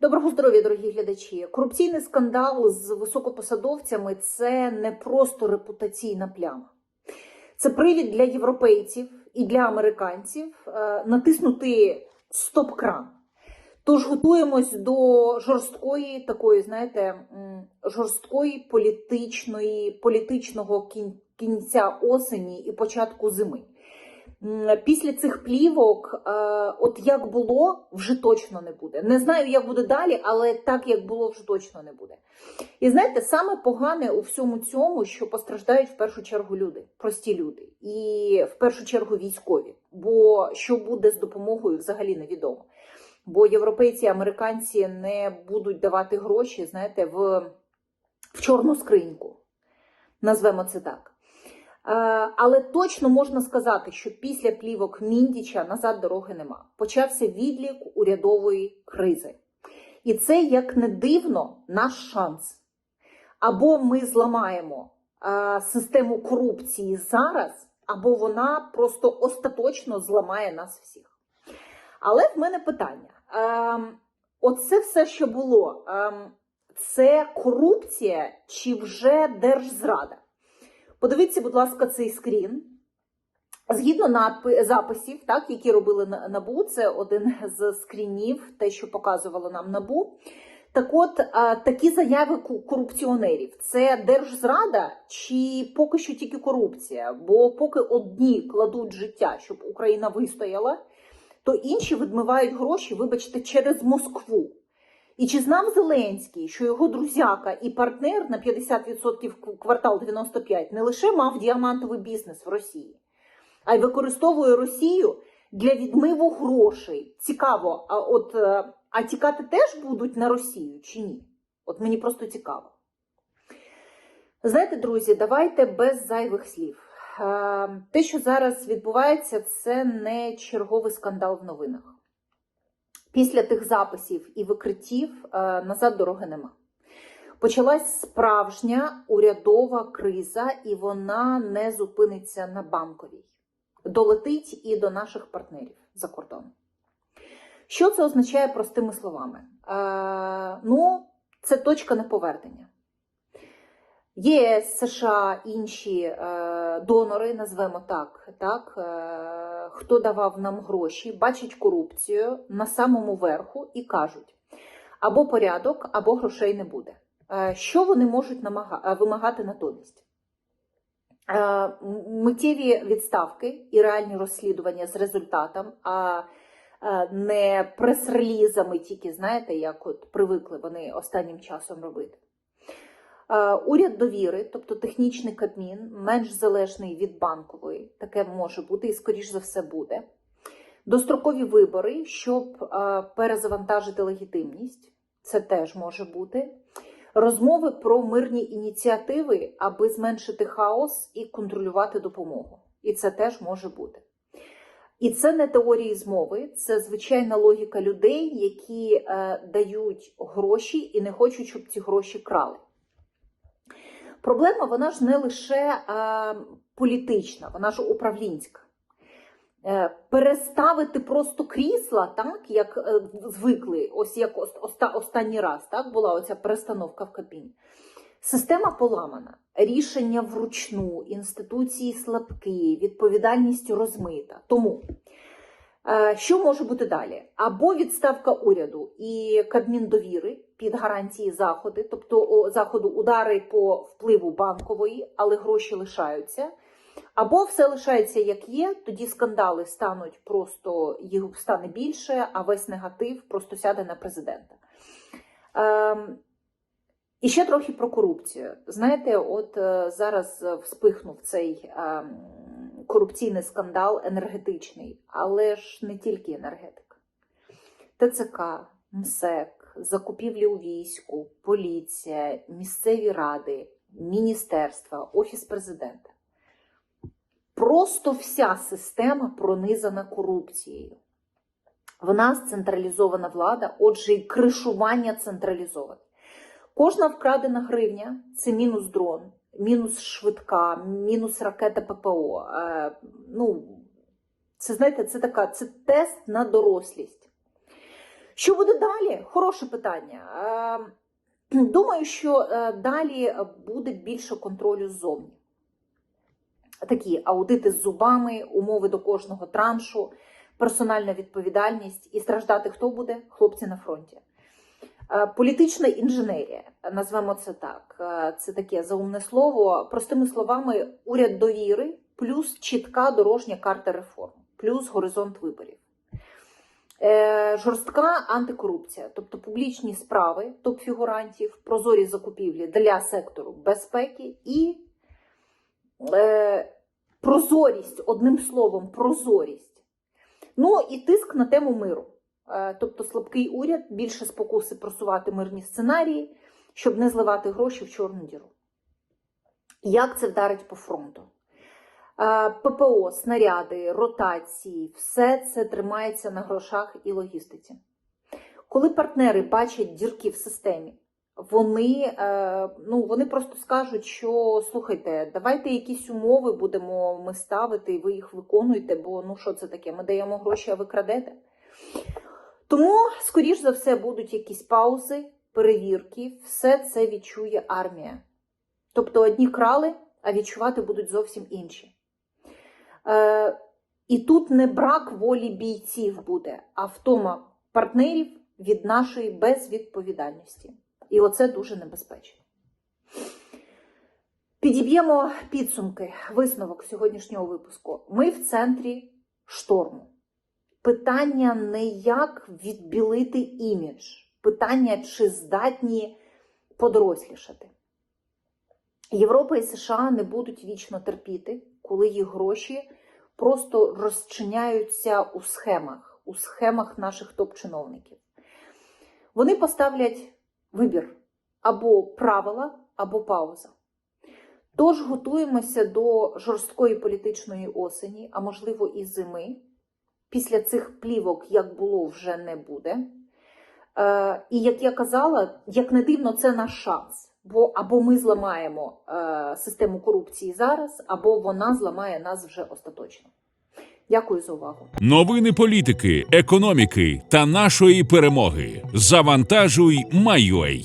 Доброго здоров'я, дорогі глядачі. Корупційний скандал з високопосадовцями це не просто репутаційна пляма. Це привід для європейців і для американців е, натиснути стоп-кран. Тож готуємось до жорсткої такої, знаєте, жорсткої політичної, політичного кінця осені і початку зими. Після цих плівок, е, от як було, вже точно не буде. Не знаю, як буде далі, але так як було, вже точно не буде. І знаєте, саме погане у всьому цьому, що постраждають в першу чергу люди, прості люди, і в першу чергу військові. Бо що буде з допомогою, взагалі невідомо. Бо європейці американці не будуть давати гроші, знаєте, в, в чорну скриньку. Назвемо це так. Е, Але точно можна сказати, що після плівок Міндіча назад дороги нема. Почався відлік урядової кризи. І це, як не дивно, наш шанс. Або ми зламаємо е, систему корупції зараз, або вона просто остаточно зламає нас всіх. Але в мене питання: ем, оце все, що було, ем, це корупція чи вже держзрада? Подивіться, будь ласка, цей скрін. Згідно записів, так, які робили НАБУ, це один з скрінів, те, що показувало нам НАБУ. Так от, такі заяви корупціонерів це держзрада чи поки що тільки корупція? Бо поки одні кладуть життя, щоб Україна вистояла, то інші відмивають гроші, вибачте, через Москву. І чи знав Зеленський, що його друзяка і партнер на 50% к- квартал 95 не лише мав діамантовий бізнес в Росії, а й використовує Росію для відмиву грошей? Цікаво, а от е, а тікати теж будуть на Росію чи ні? От мені просто цікаво. Знаєте, друзі, давайте без зайвих слів. Е, Те, що зараз відбувається, це не черговий скандал в новинах. Після тих записів і викриттів е, назад дороги нема. Почалась справжня урядова криза, і вона не зупиниться на банковій. Долетить і до наших партнерів за кордоном. Що це означає простими словами? Е, ну, це точка неповернення. ЄС, США, інші е, донори, назвемо так, так е, хто давав нам гроші, бачать корупцію на самому верху і кажуть: або порядок, або грошей не буде. Е, що вони можуть е, вимагати натомість? Е, миттєві відставки і реальні розслідування з результатом, а не прес-релізами, тільки знаєте, як от привикли вони останнім часом робити. Е, Уряд довіри, тобто технічний кабмін, менш залежний від банкової, таке може бути і, скоріш за все, буде. Дострокові вибори, щоб е, перезавантажити легітимність, це теж може бути. Розмови про мирні ініціативи, аби зменшити хаос і контролювати допомогу. І це теж може бути. І це не теорії змови, це звичайна логіка людей, які е, дають гроші і не хочуть, щоб ці гроші крали. Проблема вона ж не лише політична, вона ж управлінська. Е, переставити просто крісла, так, як е, звикли, ось як оста- останній раз так, була оця перестановка в кабіні. Система поламана, рішення вручну, інституції слабкі, відповідальність розмита. Тому е, що може бути далі? Або відставка уряду і Кабмін довіри під гарантії заходи, тобто заходу удари по впливу банкової, але гроші лишаються. Або все лишається як є, тоді скандали стануть просто їх стане більше, а весь негатив просто сяде на президента. Ем, і ще трохи про корупцію. Знаєте, от е, зараз вспихнув цей ем, корупційний скандал енергетичний, але ж не тільки енергетика. ТЦК, МСЕК, закупівлі у війську, поліція, місцеві ради, міністерства, офіс президента. Просто вся система пронизана корупцією. В нас централізована влада, отже, і кришування централізоване. Кожна вкрадена гривня це мінус дрон, мінус швидка, мінус ракета ППО. Е, ну, це знаєте, це така це тест на дорослість. Що буде далі? Хороше питання. Е, Думаю, що е, далі буде більше контролю ззовні. Такі аудити з зубами, умови до кожного траншу, персональна відповідальність і страждати хто буде? Хлопці на фронті. Е, Політична інженерія, назвемо це так. Е, Це таке заумне слово. Простими словами, уряд довіри, плюс чітка дорожня карта реформ, плюс горизонт виборів. Е, Жорстка антикорупція, тобто публічні справи топ-фігурантів, прозорі закупівлі для сектору безпеки і е, прозорість, одним словом, прозорість. Ну і тиск на тему миру. Е, Тобто слабкий уряд, більше спокуси просувати мирні сценарії, щоб не зливати гроші в чорну діру. Як це вдарить по фронту? Е, ППО, снаряди, ротації, все це тримається на грошах і логістиці. Коли партнери бачать дірки в системі, вони, е, ну, вони просто скажуть, що слухайте, давайте якісь умови будемо ми ставити, ви їх виконуєте, бо ну що це таке? Ми даємо гроші, а ви крадете. Тому, скоріш за все, будуть якісь паузи, перевірки, все це відчує армія. Тобто одні крали, а відчувати будуть зовсім інші. Е, і тут не брак волі бійців буде, а втома партнерів від нашої безвідповідальності. І оце дуже небезпечно. Підіб'ємо підсумки, висновок сьогоднішнього випуску. Ми в центрі шторму. Питання не як відбілити імідж, питання, чи здатні подорослішати. Європа і США не будуть вічно терпіти, коли їх гроші просто розчиняються у схемах, у схемах наших топ-чиновників. Вони поставлять вибір або правила, або пауза. Тож готуємося до жорсткої політичної осені, а можливо і зими. Після цих плівок, як було, вже не буде. Е, і як я казала, як не дивно, це наш шанс. Бо або ми зламаємо е, систему корупції зараз, або вона зламає нас вже остаточно. Дякую за увагу. Новини політики, економіки та нашої перемоги. Завантажуй, Майой.